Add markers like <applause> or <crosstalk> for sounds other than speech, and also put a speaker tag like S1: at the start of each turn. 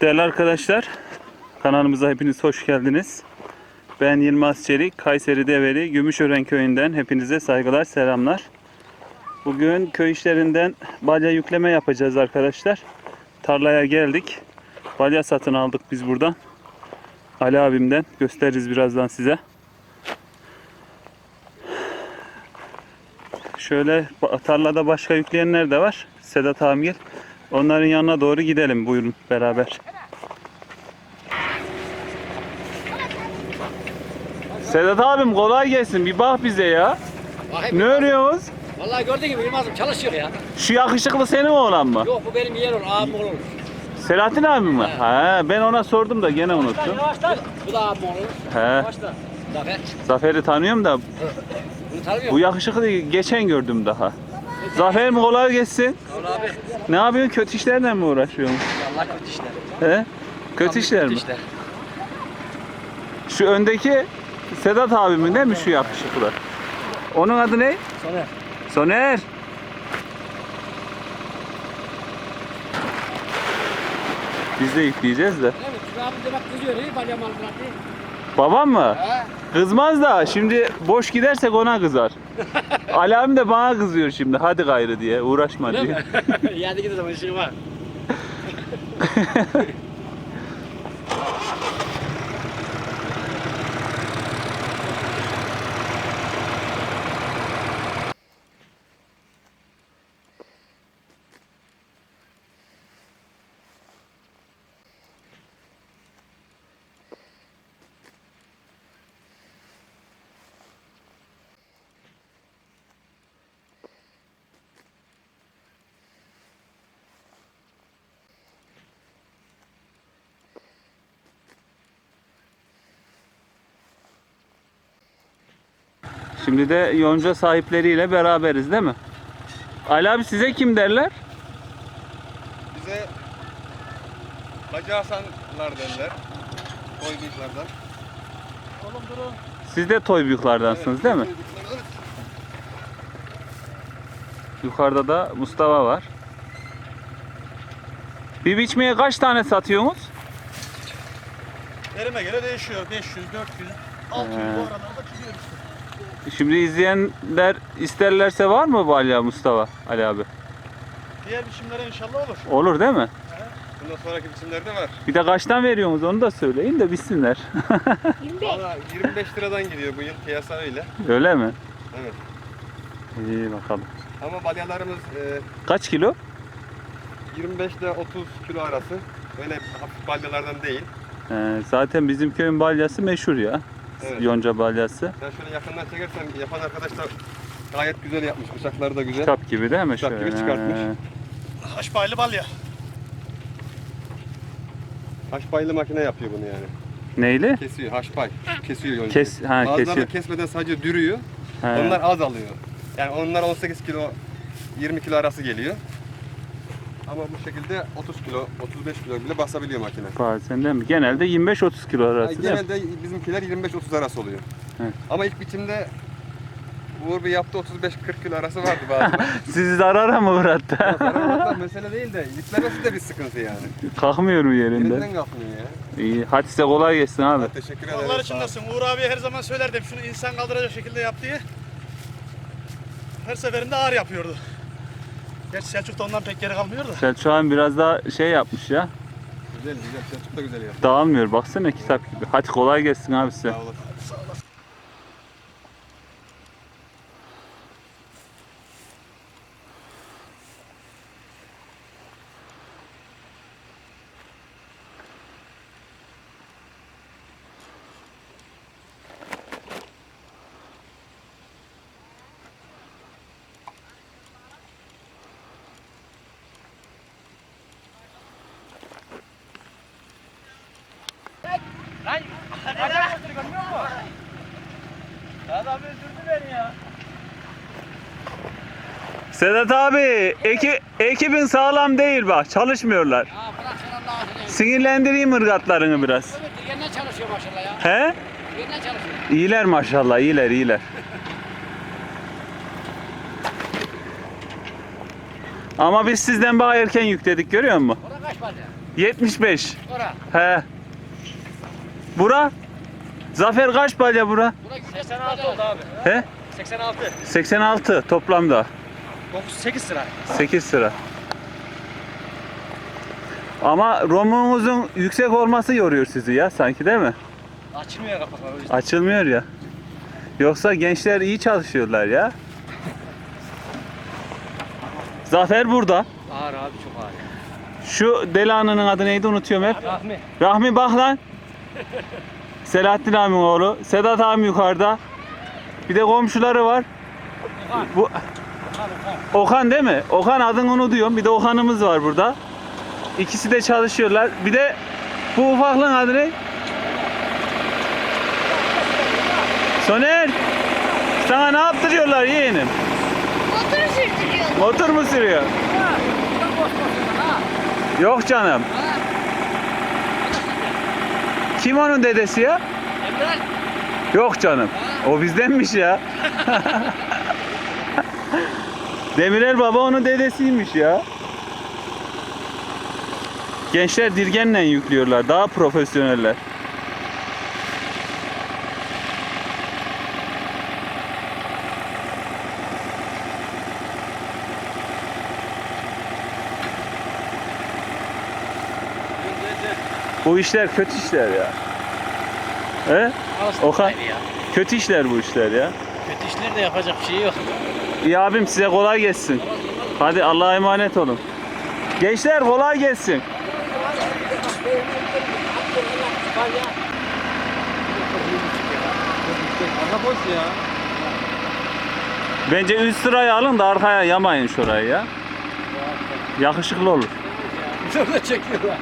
S1: Değerli arkadaşlar, kanalımıza hepiniz hoş geldiniz. Ben Yılmaz Çelik, Kayseri Develi, Gümüşören köyünden hepinize saygılar, selamlar. Bugün köy işlerinden balya yükleme yapacağız arkadaşlar. Tarlaya geldik. Balya satın aldık biz buradan. Ali abimden gösteririz birazdan size. Şöyle tarlada başka yükleyenler de var. Sedat Amil. Onların yanına doğru gidelim. Buyurun beraber. Sedat abim kolay gelsin. Bir bak bize ya.
S2: Bakayım.
S1: Ne örüyorsunuz?
S2: Vallahi gördüğün gibi Yılmaz'ım çalışıyor ya.
S1: Şu yakışıklı senin oğlan mı?
S2: Yok bu benim yeğen olur, abim olur.
S1: Selahattin abi mi? Ha, ben ona sordum da gene unuttum.
S2: Yavaşlar. Bu da abim olur.
S1: He,
S2: Yavaşlar. Zafer.
S1: Zafer'i tanıyorum da
S2: Bunu tanımıyor
S1: bu yakışıklıyı geçen gördüm daha. Zafer mi kolay gelsin?
S2: Ol abi.
S1: Ne yapıyorsun? Kötü işlerle mi uğraşıyorsun?
S2: Allah kötü işler.
S1: He? Kötü işler mi?
S2: Kötü işler.
S1: Şu öndeki Sedat abimin değil mi şu yakışıklı? Onun adı ne?
S2: Sonra.
S1: Soner. Biz de yükleyeceğiz de.
S2: Evet, şu abim de bak kızıyor. İyi balya mal bıraktı.
S1: Babam mı?
S2: He.
S1: Kızmaz da şimdi boş gidersek ona kızar. <laughs> Ali abim de bana kızıyor şimdi. Hadi gayrı diye uğraşma diye. <laughs>
S2: Yani gidin zaman işin var. <laughs>
S1: Şimdi de yonca sahipleriyle beraberiz değil mi? Ali abi size kim derler?
S3: Bize Hacı Hasanlar derler. Koybiklerden.
S1: Siz de toy büyüklerdansınız değil mi? Yukarıda da Mustafa var. Bir biçmeye kaç tane satıyorsunuz?
S4: Yerime göre değişiyor. 500, 400, 600
S1: He.
S4: bu aralarda çıkıyor işte.
S1: Şimdi izleyenler isterlerse var mı balya Mustafa Ali abi?
S4: Diğer biçimlere inşallah olur.
S1: Olur değil mi?
S3: Bundan sonraki biçimlerde var.
S1: Bir de kaçtan veriyorsunuz onu da söyleyin de bilsinler. <laughs>
S3: Valla 25 liradan gidiyor bu yıl piyasa öyle.
S1: Öyle mi?
S3: Evet.
S1: İyi bakalım.
S3: Ama balyalarımız e,
S1: Kaç kilo?
S3: 25 ile 30 kilo arası. Öyle hafif balyalardan değil.
S1: Ee, zaten bizim köyün balyası meşhur ya.
S3: Evet.
S1: Yonca balyası.
S3: Sen şöyle yakından çekersen yapan arkadaş da gayet güzel yapmış. Bıçakları da güzel.
S1: Kitap gibi değil mi?
S3: Kitap gibi
S1: Şöyle.
S3: çıkartmış.
S1: Ee,
S4: Haşpaylı balya.
S3: Haşpaylı makine yapıyor bunu yani.
S1: Neyle?
S3: Kesiyor, haşpay. Kesiyor yoncayı.
S1: Kes, ha
S3: Bazıları
S1: kesiyor.
S3: kesmeden sadece dürüyor.
S1: He.
S3: Onlar az alıyor. Yani onlar 18 kilo 20 kilo arası geliyor. Ama bu şekilde 30 kilo, 35 kilo bile basabiliyor makine.
S1: Bazen değil mi? Genelde 25-30 kilo
S3: Yani
S1: arası değil mi?
S3: genelde bizimkiler 25-30 arası oluyor.
S1: Evet.
S3: Ama ilk biçimde Uğur bir yaptı 35-40 kilo arası vardı bazen. <laughs>
S1: Sizi zarara mı uğrattı?
S3: Sarılmaktan mesele değil de yüklemesi de bir sıkıntı yani.
S1: Kalkmıyor mu yerinden?
S3: Yerinden kalkmıyor ya.
S1: İyi. Hadi size kolay gelsin abi.
S3: Ha, teşekkür ederim. Ol.
S4: içindesin. Uğur abiye her zaman söylerdim şunu insan kaldıracak şekilde yap diye. Her seferinde ağır yapıyordu. Gerçi Selçuk da ondan pek geri kalmıyor da.
S1: Selçuk abi biraz daha şey yapmış ya.
S3: Güzel güzel. Çok da güzel yaptı.
S1: Dağılmıyor. Baksana kitap gibi. Hadi kolay gelsin abi size.
S3: Sağ olasın.
S1: Sedat abi eki, ekibin sağlam değil bak. Çalışmıyorlar.
S2: Ha bırak sen Allah'a seni.
S1: Sinirlendireyim ırgatlarını biraz.
S2: Evet, diğerinden çalışıyor maşallah ya.
S1: He?
S2: Diğerinden çalışıyor.
S1: İyiler maşallah. iyiler iyiler. Ama biz sizden daha erken yükledik görüyor musun?
S2: Orada kaç balya?
S1: 75.
S2: Ora.
S1: He. Bura? Zafer kaç balya bura?
S2: Buna 86 oldu abi.
S1: He?
S2: 86.
S1: 86 toplamda.
S2: 8 sıra.
S1: 8 sıra. Ama romunuzun yüksek olması yoruyor sizi ya sanki değil mi?
S2: Açılmıyor kapaklar o yüzden.
S1: Açılmıyor ya. Yoksa gençler iyi çalışıyorlar ya. Zafer burada.
S2: Ağır abi çok ağır.
S1: Şu Delanı'nın adı neydi unutuyorum hep.
S2: Rahmi.
S1: Rahmi bak lan. <laughs> Selahattin abimin oğlu. Sedat abim yukarıda. Bir de komşuları var. Bu
S2: Okan Okan.
S1: Değil mi? Okan adını unutuyorum. Bir de Okan'ımız var burada. İkisi de çalışıyorlar. Bir de bu ufaklığın adı ne? Soner. Sana ne yaptırıyorlar yeğenim?
S5: Motor sürdürüyor.
S1: Motor mu sürüyor? Yok canım. Kim onun dedesi ya?
S2: Emre.
S1: Yok canım. O bizdenmiş ya. <laughs> Demirel baba onun dedesiymiş ya. Gençler dirgenle yüklüyorlar. Daha profesyoneller. Bu işler kötü işler ya. He? Okan. Kötü işler bu işler ya.
S2: Kötü işler de yapacak bir şey yok.
S1: İyi abim size kolay gelsin. Hadi Allah'a emanet olun. Gençler kolay gelsin. Bence üst sırayı alın da arkaya yamayın şurayı ya. Yakışıklı olur.
S2: Şurada çekiyorlar.